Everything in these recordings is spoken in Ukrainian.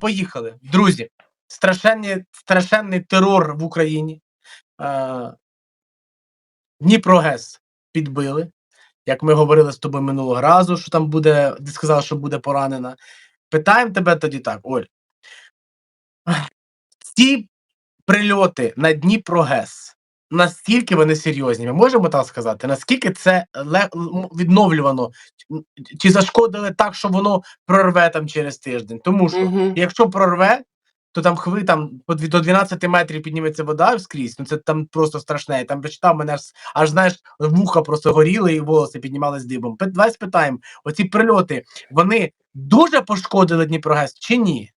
поїхали. Друзі, страшенний, страшенний терор в Україні. Е, Дніпрогес підбили. Як ми говорили з тобою минулого разу, що там буде, ти сказав, що буде поранена. Питаємо тебе тоді так, Оль. Ці прильоти на Дніпрогес, наскільки вони серйозні? Ми можемо так сказати? Наскільки це відновлювано? Чи зашкодили так, що воно прорве там через тиждень? Тому що Мгм. якщо прорве, то там хви там до 12 метрів підніметься вода скрізь. Ну це там просто страшне. Я там прочитав мене аж, аж знаєш, вуха просто горіли і волоси піднімались дибом. Давай спитаємо: оці прильоти вони дуже пошкодили Дніпрогес чи ні?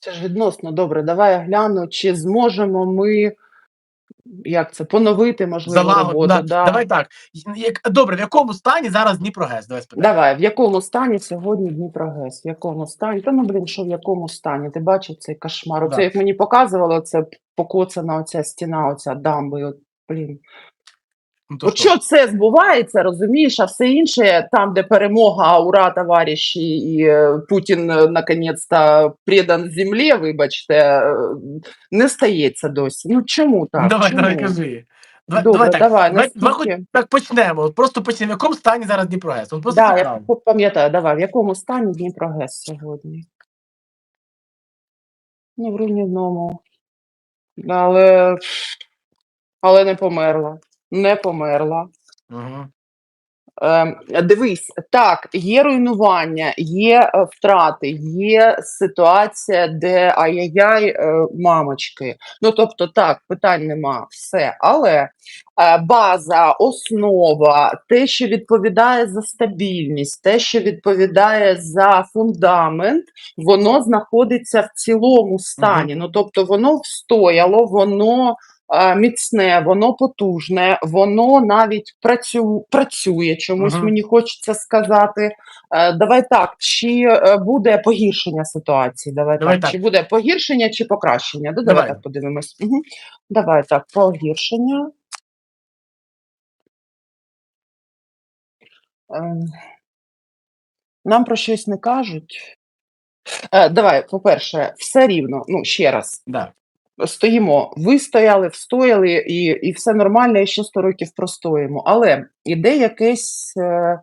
Це ж відносно добре. Давай я гляну, чи зможемо ми як це поновити можливо Залагод, роботу. да. Да. Давай так. Як, добре, в якому стані зараз Дніпрогес? Давай спитаємо. Давай, в якому стані сьогодні Дніпрогес? В якому стані? Та ну блін, що в якому стані? Ти бачив цей кошмар? Оце Да. як мені показувало, це покоцана оця стіна, оця дамби. От, блін. Ну, От що? що це збувається, розумієш, а все інше, там, де перемога, ура, товариші, і е, Путін е, наконець-то предан землі, вибачте, е, не стається досі. Ну чому так? давай, чому? давай, кажи. Давай, Добре, давай так. давай, давай, давай хоч наскільки? так почнемо. От Просто почнемо. В якому стані зараз Дніпрогес? От просто Да, я цікаво. п- пам'ятаю, давай, в якому стані Дніпрогес сьогодні? Ну, в руйнівному. Але, але не померла. Не померла. Угу. Ем, дивись, так, є руйнування, є е, втрати, є ситуація, де ай-яй-яй, е, мамочки. Ну тобто, так, питань нема, все. Але е, база, основа, те, що відповідає за стабільність, те, що відповідає за фундамент, воно знаходиться в цілому стані. Ну тобто, воно встояло, воно е, міцне, воно потужне, воно навіть працю, працює. Чомусь Мгм. мені хочеться сказати. Е, Давай так, чи е, буде погіршення ситуації? Давай, Давай так. так. Чи буде погіршення чи покращення? Давай. Давай. так подивимось. Угу. Давай так, погіршення. Ем, Нам про щось не кажуть. Е, Давай, по-перше, все рівно. Ну, ще раз. Да. Стоїмо, вистояли, встояли, і, і все нормально, і ще 100 років простоїмо. Але іде якесь. Е,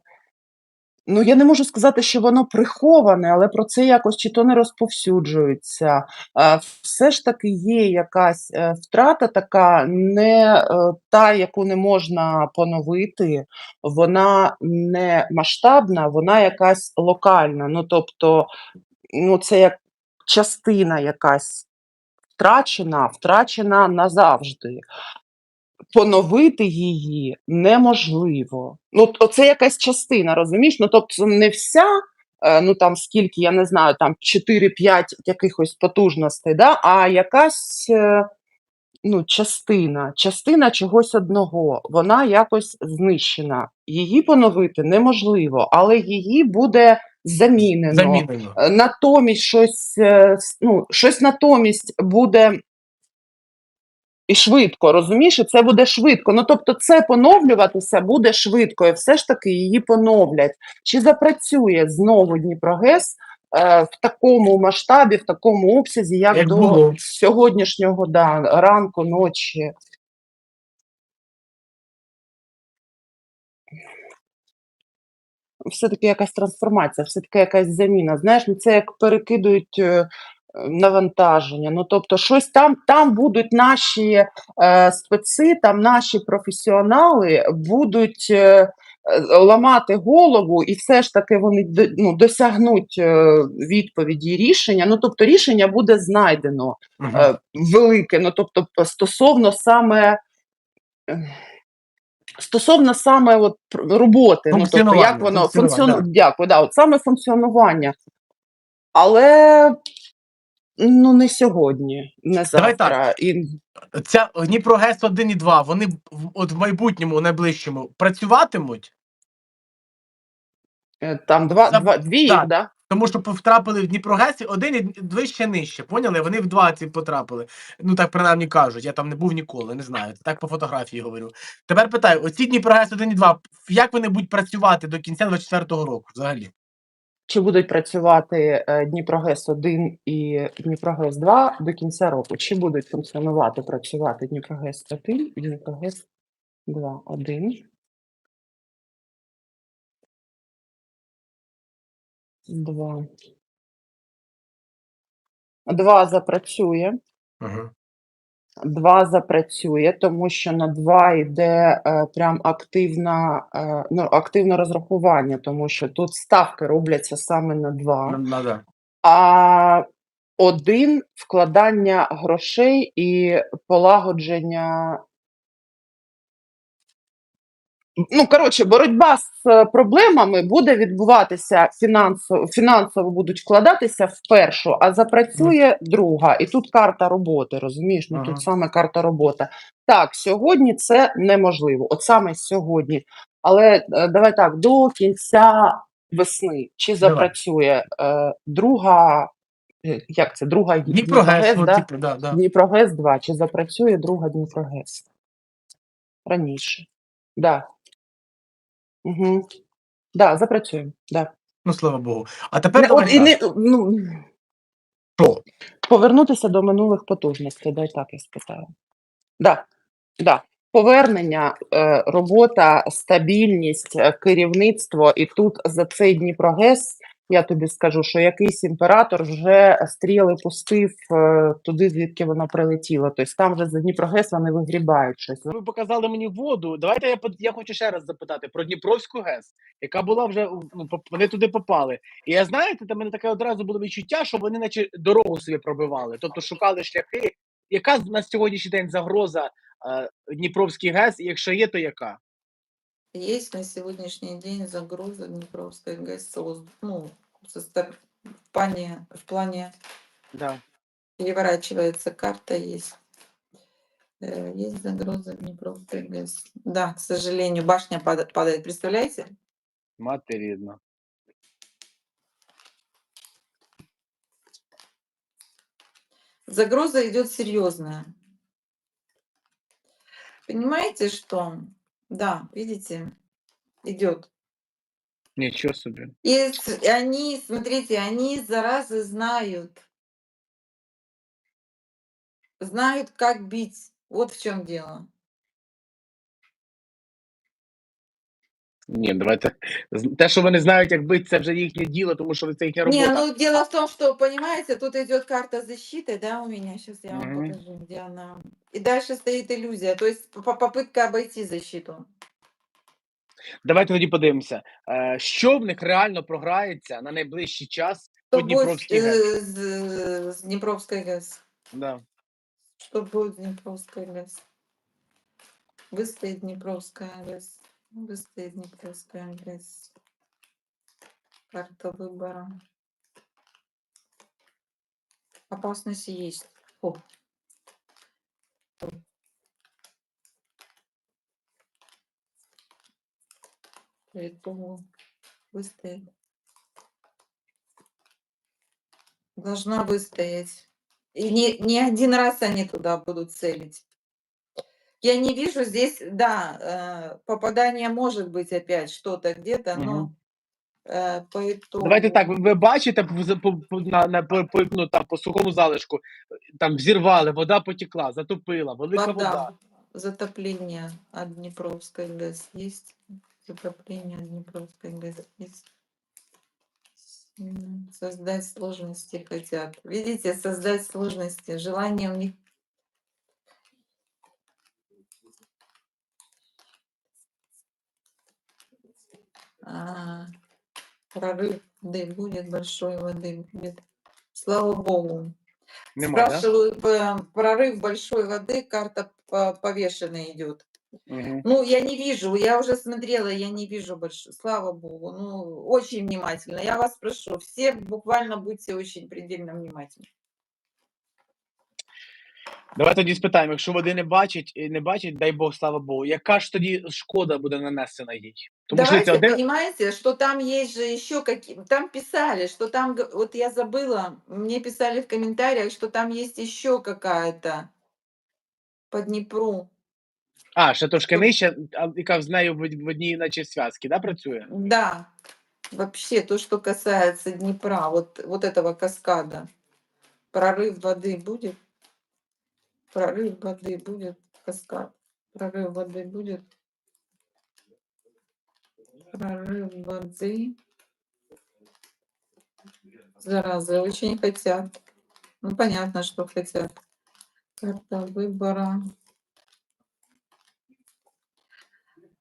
ну, я не можу сказати, що воно приховане, але про це якось чи то не розповсюджується. Все ж таки є якась е, втрата, така не е, та, яку не можна поновити, вона не масштабна, вона якась локальна. Ну, тобто, ну, це як частина якась втрачена, втрачена назавжди. Поновити її неможливо. Ну, оце якась частина, розумієш? Ну, тобто, не вся, е, ну там скільки, я не знаю, там 4-5 якихось потужностей, да? а якась е, ну, частина, частина чогось одного, вона якось знищена. Її поновити неможливо, але її буде замінено. Замінено. Е, натомість щось, е, ну, щось натомість буде і швидко, розумієш, і це буде швидко. Ну тобто, це поновлюватися буде швидко, і все ж таки її поновлять. Чи запрацює знову Дніпрогес е, в такому масштабі, в такому обсязі, як, Як до було. сьогоднішнього да, ранку, ночі? Все-таки якась трансформація, все-таки якась заміна. Знаєш, ну це як перекидують е, навантаження. Ну тобто, щось там, там будуть наші е, специ, там наші професіонали будуть. Е, Ламати голову, і все ж таки вони ну, досягнуть е, відповіді і рішення. Ну тобто рішення буде знайдено Мгм. е, велике. Ну тобто, стосовно саме стосовно саме от роботи, ну тобто як воно функціонує. Дякую, да, от саме функціонування. Але ну не сьогодні, не Давай завтра. І Ця Дніпрогес 1 і 2, вони от в майбутньому, найближчому, працюватимуть, е, там два, За- два дві так. да? Тому що втрапили в Дніпрогесі один вище нижче. Поняли? Вони в два ці потрапили. Ну так принаймні кажуть. Я там не був ніколи, не знаю. Так по фотографії говорю. Тепер питаю: оці Дніпрогес 1 і 2, як вони будуть працювати до кінця 24-го року взагалі? чи будуть працювати е, Дніпрогес 1 і Дніпрогес 2 до кінця року? Чи будуть функціонувати, працювати Дніпрогес 1 і Дніпрогес 2? 1. 2. 2 запрацює. Угу. Два запрацює, тому що на два йде е, прям активна, е, ну, активне розрахування, тому що тут ставки робляться саме на два. Надо. А один вкладання грошей і полагодження. Ну, коротше, боротьба з е, проблемами буде відбуватися фінансово, фінансово будуть вкладатися в першу, а запрацює друга. І тут карта роботи, розумієш? Ну Ага. тут саме карта роботи. Так, сьогодні це неможливо, от саме сьогодні. Але е, давай так, до кінця весни чи запрацює е, друга, е, як це, друга Дніпрогес, да? типу, да, да. Дніпрогес 2, чи запрацює друга Дніпрогес? Раніше. Да. Угу. Да, запрацюємо. Да. Ну, слава Богу. А тепер Не, давай от, і так. не, ну, Що? повернутися до минулих потужностей, дай так я спитаю. Да. Да. Повернення, е, робота, стабільність, е, керівництво, і тут за цей Дніпрогес я тобі скажу, що якийсь імператор вже стріли пустив е, туди, звідки воно прилетіло. Тобто там вже за Дніпрогес вони вигрібають щось. Ви показали мені воду. Давайте я я хочу ще раз запитати про Дніпровську ГЕС, яка була вже ну, вони туди попали. І я знаєте, там мене таке одразу було відчуття, що вони, наче дорогу собі пробивали, тобто шукали шляхи. Яка на сьогоднішній день загроза е, Дніпровській ГЕС? Якщо є, то яка? Есть на сегодняшний день загроза Днепровской ГЭС, ну, в плане, в плане Да. переворачивается карта, есть. Э, Есть загроза Днепровской ГЭС. Да, к сожалению, башня падает. Представляете? Мати рідна. Загроза идет серьезная. Понимаете, что? Да, видите, идет. Нічого собі. И с- и они, смотрите, они заразы знают. Знают, как бить. Вот в чем дело. Ні, давайте. З- Те, що вони знають, як бити, це вже їхнє діло, тому що це їхня робота. Не, ну дело в том, что, понимаете, тут идет карта защиты, да, у меня. Сейчас я вам Мгм. покажу, где она. И дальше стоит иллюзия, то есть по- попытка обойти защиту. Давайте тоді подивимося, е, що в них реально програється на найближчий час по Что будет Дніпровській ГЕС. э, с, с Днепровской ГЭС? Да. Что будет с Днепровской ГЭС? Выстоит Днепровская Выстоит Днепровская ГЭС. Карта выбора. Опасность есть. О. Поэтому выстоит. Должна выстоять. И не, не один раз они туда будут целить. Я не вижу здесь, да, э, попадание может быть опять что-то где-то, но Мгм. э, по итогу... Давайте так, ви- ви бачите по, за- по, по, на, на, по, по, ну, там, по сухому залишку, там взірвали, вода потекла, затопила, велика вода. Вода. Затопление от Днепровской ГЭС есть. Затопление от Днепровской ГЭС есть. М, Создать сложности хотят. Видите, создать сложности. Желание у них А, прорыв воды будет, большой воды будет. Слава Богу. Нема, да? Спрашиваю, п- прорыв большой воды, карта по- повешенная идет. Угу. Ну, я не вижу, я уже смотрела, я не вижу больше. Слава Богу. Ну, очень внимательно. Я вас прошу, все буквально будьте очень предельно внимательны. Давайте тоді спитаємо, якщо води не бачить, і не бачить, дай Бог, слава Богу, яка ж тоді шкода буде нанесена їй? Тому що Давайте, це один... понимаете, что там есть же еще какие... Там писали, что там... г- Вот я забыла, мне писали в комментариях, что там есть еще какая-то по Днепру. А, ще трошки нижче, а, яка з нею в, в одній наче зв'язки, да, працює? Да, вообще то, что касается Днепра, вот, вот этого каскада, прорыв воды будет? Прорыв воды будет, каскад. Прорыв воды будет. Прорыв воды. Зараза, очень хотят. Ну, понятно, что хотят. Карта выбора.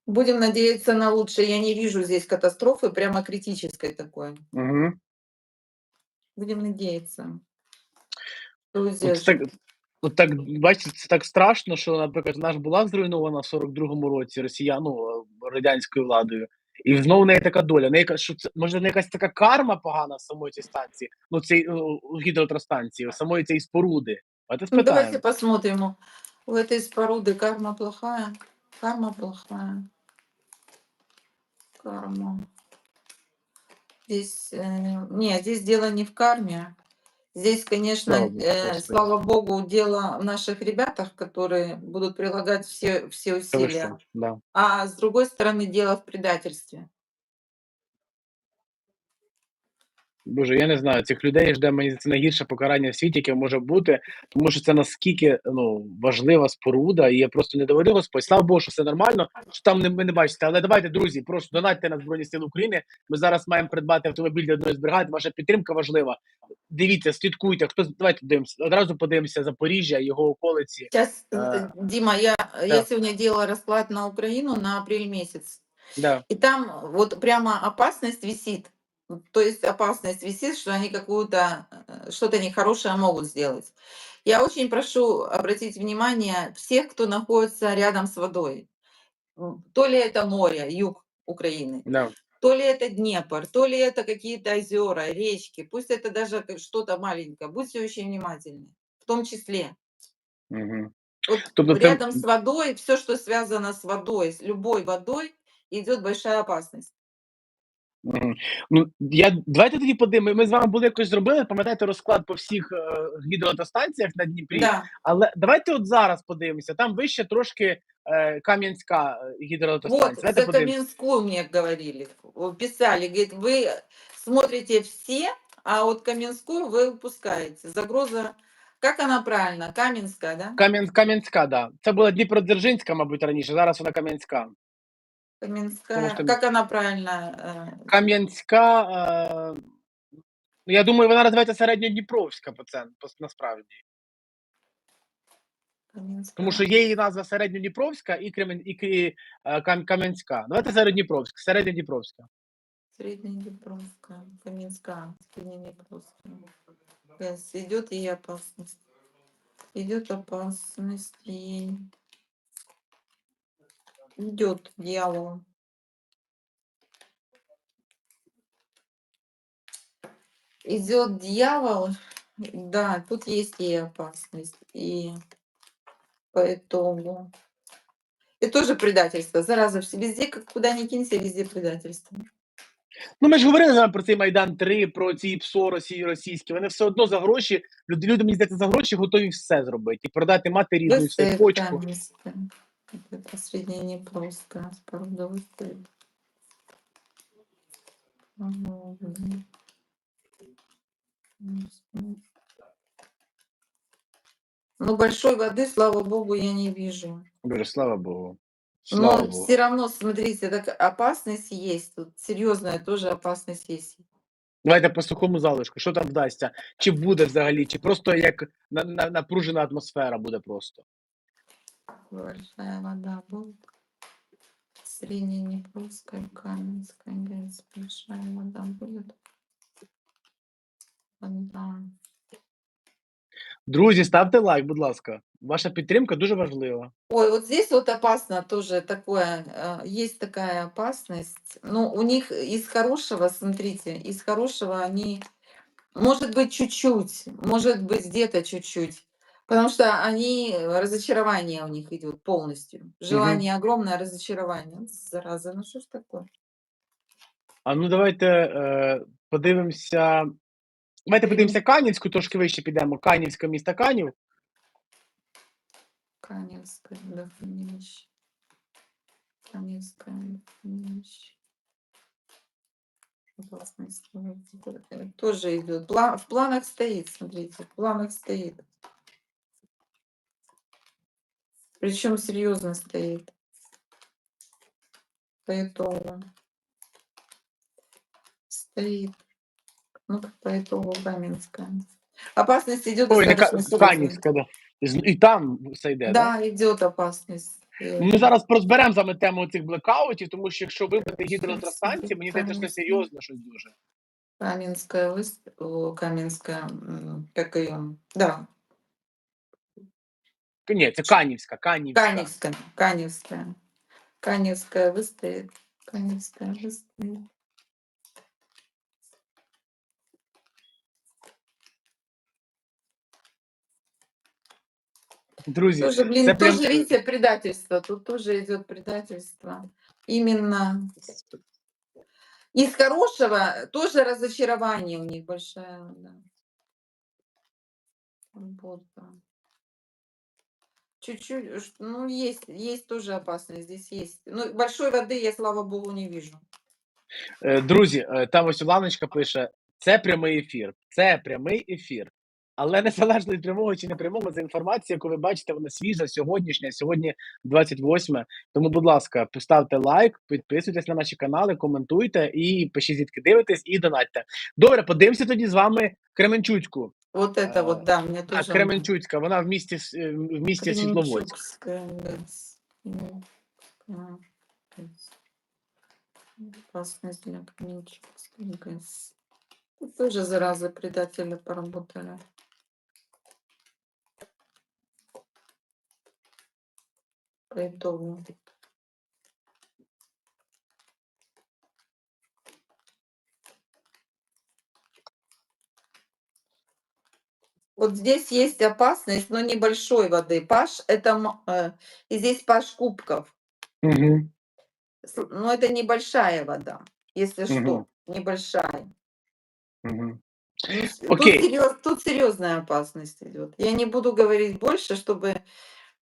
Будем надеяться на лучшее. Я не вижу здесь катастрофы, прямо критической такой. Угу. Будем надеяться. Друзі, От так, от так, бачите, це так страшно, що, наприклад, вона ж була зруйнована в 42-му році росіян, ну, радянською владою. І знову в неї така доля. В неї, яка- що це, може, в неї якась така карма погана в самої цій станції, ну, цій ну, гідроелектростанції, в самої цієї споруди. Давайте Ну, давайте спитаємо. посмотрим. У этой споруды карма плохая. Карма плохая. Карма. Здесь, э, не, здесь дело не в карме. Здесь, конечно, Слава Богу, э, Господи. слава богу, дело в наших ребятах, которые будут прилагать все, все Це ви усилия. що? Да. А с другой стороны, дело в предательстве. Боже, я не знаю, цих людей жде мені це найгірше покарання в світі, яке може бути, тому що це наскільки ну важлива споруда, і я просто не доведу Господь. Слава Богу, що все нормально, що там не ви не бачите. Але давайте, друзі, прошу донатьте на Збройні Сили України. Ми зараз маємо придбати автомобіль для одної з бригад. Ваша підтримка важлива. Дивіться, слідкуйте. Хто давайте подивимося. Одразу подивимося Запоріжжя, його околиці. Сейчас, А, э, Дима, я, я да. сегодня делала расклад на Украину на апрель месяц. Да. И там вот прямо опасность висит. То есть опасность висит, что они какую-то, э, что-то нехорошее могут сделать. Я очень прошу обратить внимание всех, кто находится рядом с водой. То ли это море, юг Украины, Да. то ли это Днепр, то ли это какие-то озера, речки, пусть это даже что-то маленькое. Будьте очень внимательны, в том числе. Угу. Вот Тобто рядом с водой, все, что связано с водой, с любой водой, идет большая опасность. Ну, я давайте тоді подивимося. Ми з вами були якось зробили, пам'ятаєте розклад по всіх е, гідроелектростанціях на Дніпрі. Да. Але давайте от зараз подивимося. Там вище трошки е, Кам'янська е, Вот, гідроелектростанція. Давайте за подивимося. Каменскую мне говорили, писали, говорит, вы смотрите все, а вот Каменскую вы упускаете. Загроза, как она правильно, Каменская, да? Кам'ян, Кам'янська, да. Це була Дніпродзержинська, мабуть, раніше. Зараз вона Кам'янська. Каменская, что- как она правильно? э, Кам'янська. Е, ну, я думаю, вона називається Середньодніпровська по це по- насправді. Каменская. Тому що є її назва Середньодніпровська і Кремен і, Крі- е, Кам- Кам'янська. Давайте Середньодніпровська, Середньодніпровська. Среднеднепровская, Каменская, Среднеднепровская. Yes, идет ей опасность. Идет опасность ей. Идет дьявол. Идет дьявол. Да, тут есть ей опасность. И по итогу. И тоже предательство. Зараза, везде, как куда ни кинься, везде предательство. Ну, ми ж говорили вами про цей Майдан 3, про ці ПСО Росії російські. Вони все одно за гроші, люди, люди мені здається, за гроші готові все зробити. І продати мати рідну, все, почку. Каменская. Это средняя Днепровская. Споруда выставить. Ага, блин. Мгм. Ну, большой воды, слава богу, я не вижу. Боже, слава Богу. Слава Но Богу. все равно, смотрите, так опасность есть. Тут серьезная тоже опасность есть. Давайте по сухому залишку. Що там вдасться? Чи буде взагалі, чи просто як на, на, напружена атмосфера буде просто. Большая вода будет. Средняя Днепровская, Каменская, грязь, большая вода будет. Вода. Друзі, ставте лайк, будь ласка. Ваша підтримка дуже важлива. Ой, вот здесь вот опасно тоже такое, э, есть такая опасность. Ну, у них из хорошего, смотрите, из хорошего они, может быть, чуть-чуть, может быть, где-то чуть-чуть. Потому что они, э, разочарование у них идет полностью. Желание огромное, разочарование. Зараза, ну что ж такое? А ну давайте е, подивимося. Давайте подивимося Канівську, трошки вище підемо. Канівська місто Канів. Каневская, Дохмище. Каневская, Дохмище. Опасность, ну, это Тоже идет. В планах стоит, смотрите, в планах стоит. Причем серьезно стоит. По итогу. Стоит. Ну, по итогу Каменская. Опасность идет Ой, достаточно серьезная. Да. І там все йде, да? Идет опасность. Э, Ми зараз розберемо саме тему цих блекаутів, тому що якщо вибити гідроелектростанції, мені здається, що серйозно щось дуже. Каменская выставка, Каменская, м, как да, Ні, це Канівська, Канівська. Каневская, Каневская, Каневская выстоит, Каневская выстоит. Друзі, Тоже, блин, це прям- тоже, видите, предательство, тут тоже идет предательство. Именно из хорошего тоже разочарование у них большое, да. Работа. Чуть-чуть, ну, есть, есть тоже опасность, здесь есть. Ну, большой воды я, слава богу, не вижу. Е, Друзі, е, там ось Уланочка пише: це прямий ефір. Це прямий ефір. Але незалежно від прямого чи непрямого, це інформація, яку ви бачите, вона свіжа, сьогоднішня, сьогодні 28. Тому, будь ласка, поставте лайк, підписуйтесь на наші канали, коментуйте і пишіть, звідки дивитесь, і донатьте. Добре, подивимося тоді з вами Кременчуцьку. Вот это А, вот, да, мне А, тоже... Кременчуцька, вона в місті С- е, в місті Світловодськ. Кременчугская, ГЭС. Ну, а, ГЭС. Опасность для Кременчугской ГЭС. Тут тоже заразы предатели поработали. По итогу. Вот здесь есть опасность, но небольшой воды. Паш это э, и здесь паш кубков. Угу. Но это небольшая вода, если Мгм. что, небольшая. Угу. Окей. Тут, серьез- тут серьезная опасность идет. Я не буду говорить больше, чтобы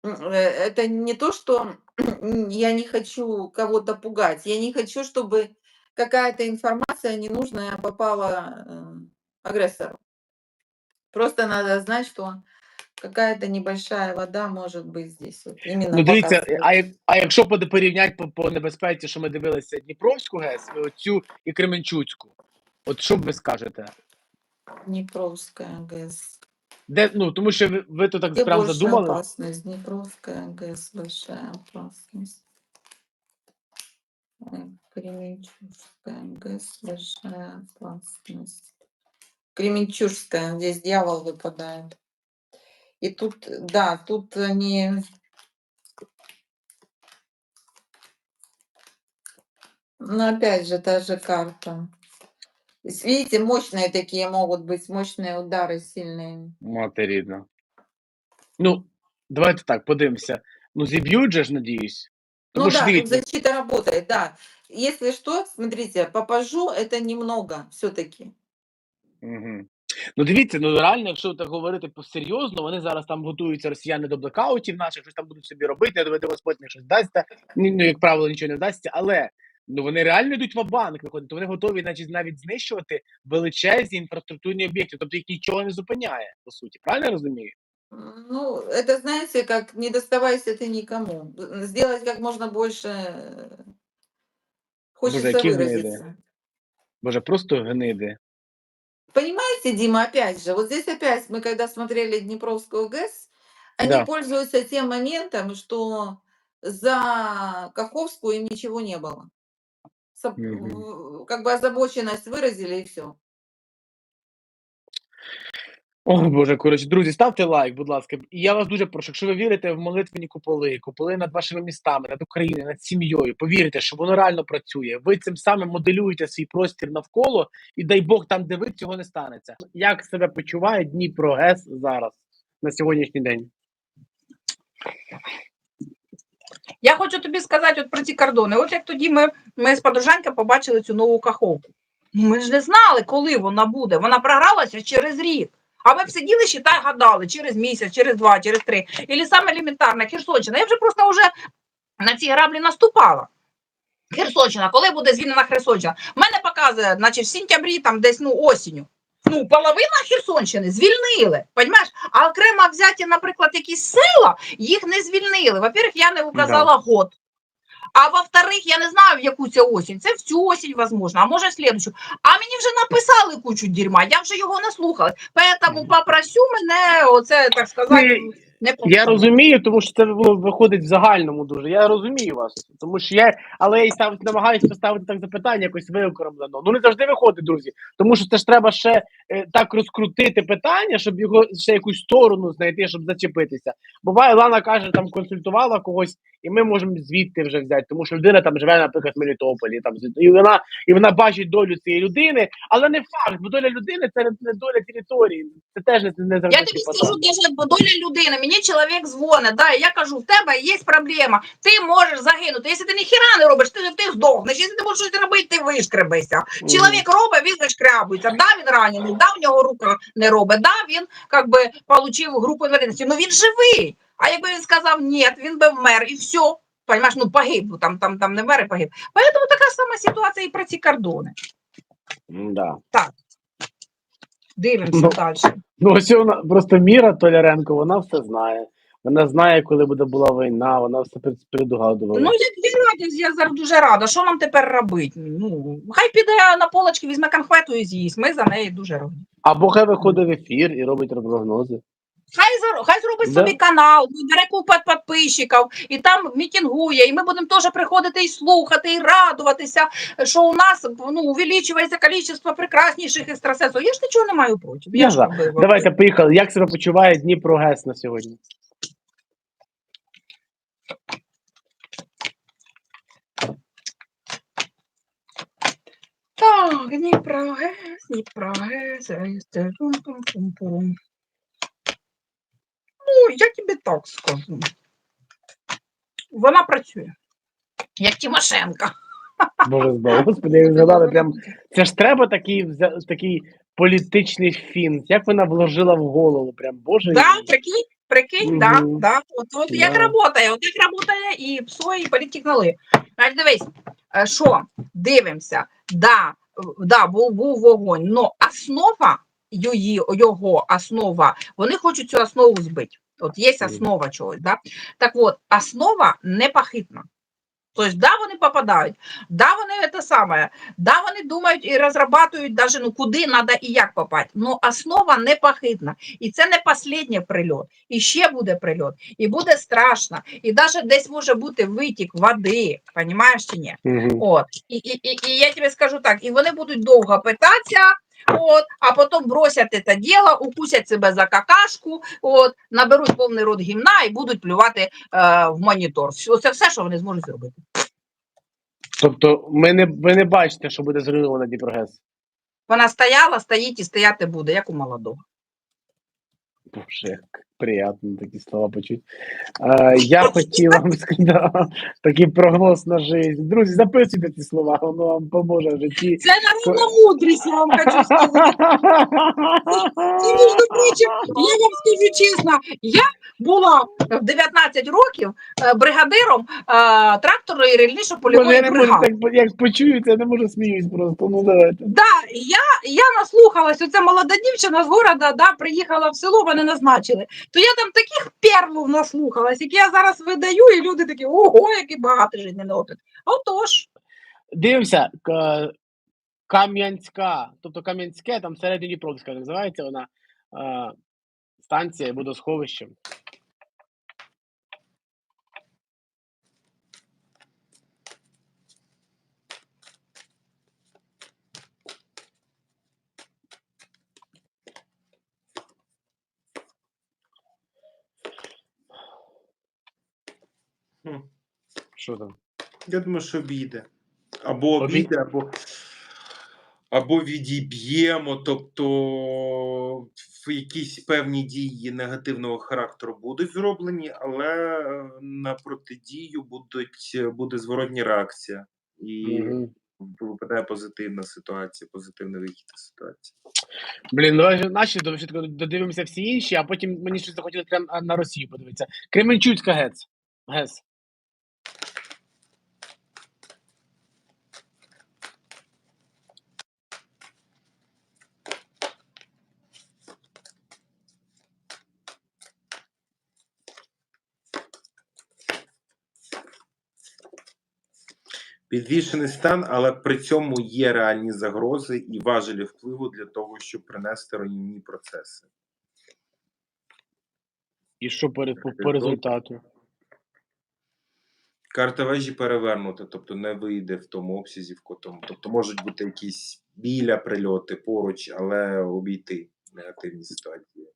э, это не то, что я не хочу кого-то пугать. Я не хочу, чтобы какая-то информация ненужная попала э, агрессору. Просто надо знать, что какая-то небольшая вода может быть здесь. Вот именно Ну, дивіться, показывает. а, як, а якщо поди- порівняти по, по небезпеці, що ми дивилися Дніпровську ГЕС, і оцю і Кременчуцьку, от що б ви скажете? Днепровская ГЭС. Де, ну, тому що ви, ви то так Где прям больше задумали. опасность? Днепровская ГЭС большая опасность. Ой, Кременчужская ГЭС большая опасность. Кременчужская, здесь дьявол выпадает. И тут, да, тут они... Ну, опять же, та же карта. То есть, Видите, мощные такие могут быть, мощные удары сильные. Мати рідна. Ну, давайте так, подивимося. Ну, зіб'ють же ж, надіюсь. Тому Ну що да, тут дивіться, защита работает, да. Если что, смотрите, попажу это немного все-таки. Угу. Ну, дивіться, ну реально, якщо так говорити посерйозно, вони зараз там готуються росіяни до блекаутів наших, щось там будуть собі робити, я думаю, Господь не щось дасться. Ну, ну, як правило, нічого не вдасться, але ну вони реально йдуть в банк виходить, вони готові значить, навіть знищувати величезні інфраструктурні об'єкти, тобто їх нічого не зупиняє, по суті. Правильно я розумію? Ну, это, знаете, как не доставайся ты никому. Д- Сделать как можно больше, э, хочется какие гниды. выразиться. Боже, просто гниди. Понимаете, Дима, опять же, вот здесь опять мы когда смотрели Днепровскую ГЭС, они Да. пользуются тем моментом, что за Каховскую им ничего не было. Со- Мгм. в- Как бы озабоченность выразили и все. О, Боже, коротше, друзі, ставте лайк, будь ласка. І я вас дуже прошу, якщо ви вірите в молитвені куполи, куполи над вашими містами, над Україною, над сім'єю, повірте, що воно реально працює. Ви цим самим моделюєте свій простір навколо, і дай Бог там, де ви цього не станеться. Як себе почуває Дніпро ГЕС зараз на сьогоднішній день? Я хочу тобі сказати от про ці кордони. От як тоді ми, ми з подружанькою побачили цю нову каховку. Ну, Ми ж не знали, коли вона буде. Вона програлася через рік. А ми б сиділи, считай, гадали через місяць, через два, через три. І саме елементарна Херсонщина. Я вже просто вже на ці граблі наступала. Херсонщина, коли буде звільнена Херсонщина? В мене показує, значить, в сентябрі, там десь ну осінню. Ну, половина Херсонщини звільнили, понімаєш? А окремо взяті, наприклад, якісь села, їх не звільнили. Во-первых, я не указала год. А во-вторых, я не знаю, в яку це осінь. Це в цю осінь, возможно, а може в слідчу. А мені вже написали кучу дерьма, я вже його не слухала. Поэтому попросю мене, оце, так сказати, не Я розумію, тому що це виходить в загальному дуже. Я розумію вас, тому що я, але я і став, намагаюся поставити так запитання якось виокремлено. Ну не завжди виходить, друзі. Тому що це ж треба ще е, так розкрутити питання, щоб його ще якусь сторону знайти, щоб зачепитися. Буває, Лана каже, там консультувала когось, і ми можемо звідти вже взяти, тому що людина там живе, наприклад, в Мелітополі, там і вона і вона бачить долю цієї людини, але не факт, бо доля людини це не доля території. Це теж не, завжди. Я тобі скажу доля людини. Мені чоловік дзвонить, да, і я кажу, в тебе є проблема, ти можеш загинути. Якщо ти ніхіра не робиш, ти, ти здохнеш. Якщо ти можеш щось робити, ти вишкребешся. Чоловік робить, він вишкрябується. Да, він ранений, да, в нього рука не робить, да, він как би отримав групу інвалідності. Ну він живий. А якби він сказав ні, він би вмер і все. Понимаєш, ну погиб, там, там, там не вмер і погиб. Поэтому така сама ситуація і про ці кордони. Да. Дивимося Ну, далі. Ну, ось вона просто Міра Толяренко, вона все знає. Вона знає, коли буде була війна, вона все передугадувала. Ну, як радість, я зараз дуже рада. Що нам тепер робити? Ну, хай піде на полочки, візьме конфету і з'їсть. Ми за неї дуже раді. Або хай виходить в ефір і робить прогнози. Хай хай зробить Да. собі канал, ну, бере купу підписчиків, і там мітингує, і ми будемо теж приходити і слухати, і радуватися, що у нас ну, увеличується кількість прекрасніших екстрасенсів. Я ж нічого не маю проти. Я, Я ж Давайте поїхали. Як себе почуває Дніпро ГЕС на сьогодні? Так, Дніпрогес, Дніпрогес, ес, те, пум-пум-пум-пум. Ну, я тобі так скажу. Вона працює. Як Тимошенко. Боже збав. Господи, як згадали, прям це ж треба такий такий політичний фін. Як вона вложила в голову? Прям боже. Да, прикинь, прикинь, да, да. От, от як Да. працює, от як працює і ПСО, і політтехнології. Значить, дивись, е, що, дивимося, да, да, був, був вогонь, но основа її, його основа, вони хочуть цю основу збити. От є основа чогось, да? Так от, основа непохитна. Тобто, да, вони попадають, да, вони це саме, да, вони думають і розрабатують даже, ну, куди треба і як попати. Ну, основа непохитна. І це не останній прильот. І ще буде прильот, і буде страшно, і навіть десь може бути витік води, розумієш чи ні? Мгм. От. І, і, і, і я тобі скажу так, і вони будуть довго питатися, от, а потім бросять це діло, укусять себе за какашку, от, наберуть повний рот гімна і будуть плювати е, в монітор. Це все, що вони зможуть зробити. Тобто, ми не, ви не бачите, що буде зруйнована Дніпрогес. Вона стояла, стоїть і стояти буде, як у молодого. Боже, як приємно такі слова почути. Е, я хотів вам сказати такий прогноз на життя. Друзі, записуйте ці слова, воно вам поможе в житті. Це народна мудрість, я вам хочу сказати. І, між прочим, я вам скажу чесно, я була в 19 років е, бригадиром е, тракторної Боже, рельничо-польової я не можу як почую, це я не можу сміюсь просто. Ну давайте. Да, я, я наслухалась, оця молода дівчина з города да, приїхала в село, мене назначили. То я там таких перлов наслухалась, які я зараз видаю, і люди такі, ого, який багатий життєвий опит. Отож, Дивимося, Кам'янська, тобто Кам'янське, там середньо Дніпровська називається вона е, станція водосховище. Що там? Я думаю, що обійде. Або обійде, або, або відіб'ємо. Тобто в якісь певні дії негативного характеру будуть зроблені, але на протидію будуть, буде зворотня реакція. І Мгм. випадає позитивна ситуація, позитивний вихід із ситуації. Блін, давай же наші швидко додивимося всі інші, а потім мені щось захотілося на Росію подивитися. Кременчуцька ГЕЦ. ГЕС. Підвішений стан, але при цьому є реальні загрози і важелі впливу для того, щоб принести руйнівні процеси. І що по, по, по результату? Карта вежі перевернута, тобто не вийде в тому обсязі, в котому. Тобто можуть бути якісь біля прильоти поруч, але обійти негативні ситуації.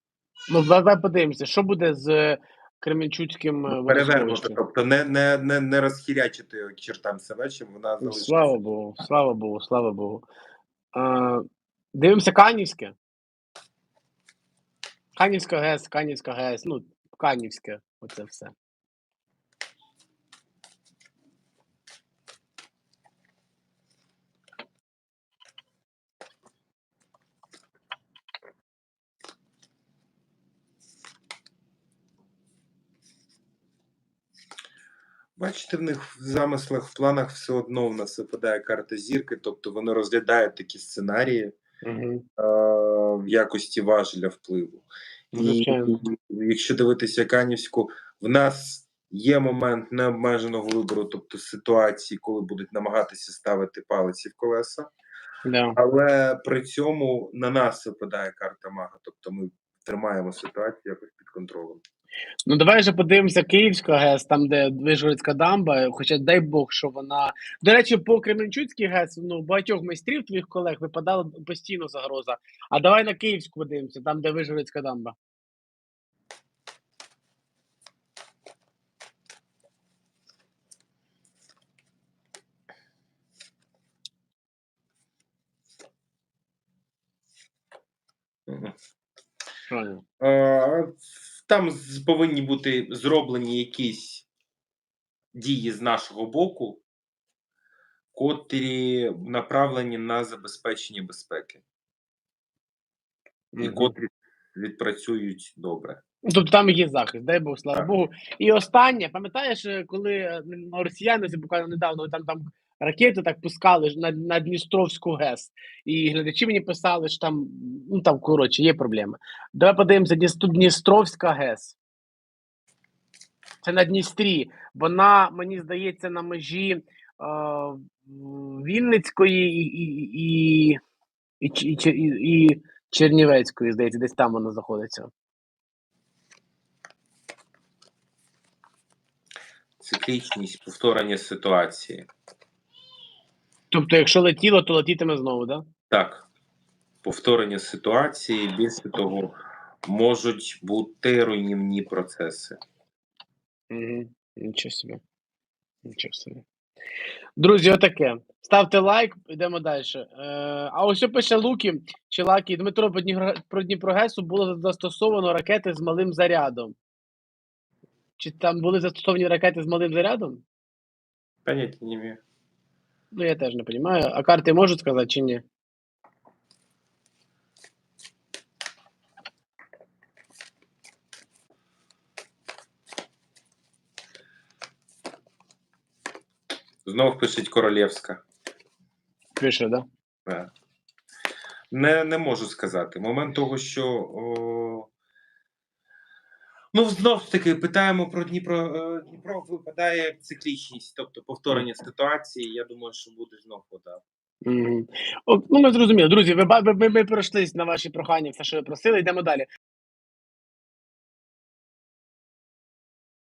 Ну, давай подивимося, що буде з Кременчуцьким перевернути, Перевернута, тобто не, не, не, не розхірячити чертам себе, чим вона Ну, залишилася. Слава Богу, слава Богу, слава Богу. А, дивимося Канівське. Канівська ГЕС, Канівська ГЕС, ну, Канівське, оце все. Бачите, в них в замислах, в планах все одно в нас випадає карта зірки, тобто вони розглядають такі сценарії Угу. е, в якості важеля впливу. І якщо дивитися Канівську, в нас є момент необмеженого вибору, тобто ситуації, коли будуть намагатися ставити палиці в колеса, Да. але при цьому на нас випадає карта мага, тобто ми тримаємо ситуацію якось під контролем. Ну давай вже подивимося Київська ГЕС, там, де Вишгородська дамба. Хоча дай Бог, що вона. До речі, по Кременчуцькій ГЕС, ну, багатьох майстрів твоїх колег випадала постійно загроза. А давай на Київську подивимося, там, де Вишгородська дамба. Правильно. Там повинні бути зроблені якісь дії з нашого боку, котрі направлені на забезпечення безпеки, і котрі відпрацюють добре. Тобто там є захист, дай Бог, слава Так. Богу. І останнє, пам'ятаєш, е, коли е, ну, росіяни буквально недавно там, там ракети так пускали на, на Дністровську ГЕС. І глядачі мені писали, що там, ну там, коротше, є проблеми. Давай подивимося, Дністр- Дністровська ГЕС. Це на Дністрі. Вона, мені здається, на межі е, Вінницької і, і, і, і, і, і Чернівецької, здається, десь там вона знаходиться. Циклічність повторення ситуації. Тобто, якщо летіло, то летітиме знову? Да? Так, повторення ситуації, більше того, можуть бути руйнівні процеси. Угу. Нічого собі. Нічого собі. Друзі, отаке. Ставте лайк, йдемо далі. Е, а ось пише Луки чи Лакі. Дмитро про Дніпрогесу було застосовано ракети з малим зарядом. Чи там були застосовані ракети з малим зарядом? Поняття не маю. Ну, я теж не розумію. А карти можуть сказати чи ні? Знов пишуть королівська. Пише, да? Да. Не, не можу сказати. Момент того, що. О... Ну, знов ж таки, питаємо про Дніпро. е, Дніпро випадає циклічність, тобто повторення ситуації. Я думаю, що буде знов вода. Угу. О, ну, ми зрозуміли. Друзі, ви, ви, ви, ми пройшлись на ваші прохання, все, що ви просили. Йдемо далі.